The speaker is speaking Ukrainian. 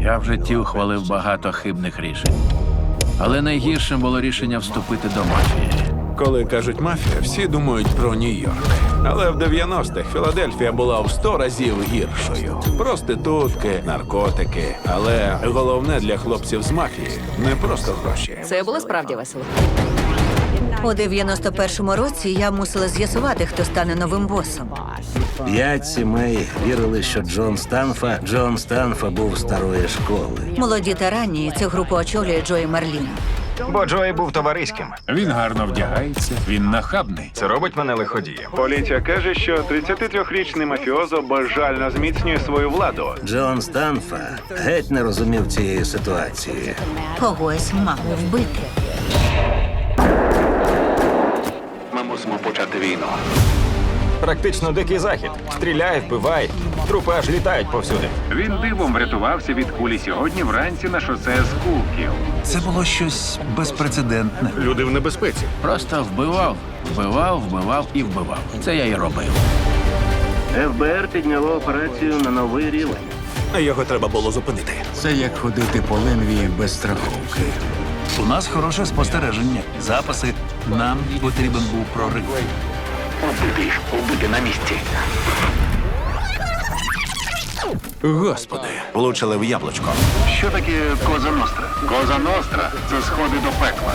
Я в житті ухвалив багато хибних рішень. Але найгіршим було рішення вступити до мафії. Коли кажуть мафія, всі думають про Нью-Йорк. Але в 90-х Філадельфія була в 100 разів гіршою. Проститутки, наркотики. Але головне для хлопців з мафії не просто гроші. Це було справді весело. У 91-му році я мусила з'ясувати, хто стане новим босом. П'ять сімей вірили, що Джон Станфа Джон Станфа був старої школи. Молоді та ранні цю групу очолює Джої Марлін. Бо Джої був товариським. Він гарно вдягається, він нахабний. Це робить мене лиходієм. Поліція каже, що 33-річний мафіозо безжально зміцнює свою владу. Джон Станфа геть не розумів цієї ситуації. Когось мав вбити. Почати війну. Практично дикий захід. Стріляє, вбиває. Трупи аж літають повсюди. Він дивом врятувався від кулі сьогодні вранці на шосе з Кулків. Це було щось безпрецедентне. Люди в небезпеці. Просто вбивав, вбивав, вбивав і вбивав. Це я і робив. ФБР підняло операцію на новий рівень. Його треба було зупинити. Це як ходити по линві без страховки. У нас хороше спостереження. Записи. Нам потрібен був прорив. Убити, убити на місці. Господи, влучили в яблучко. Що таке Коза Ностра? Коза Ностра це сходи до пекла.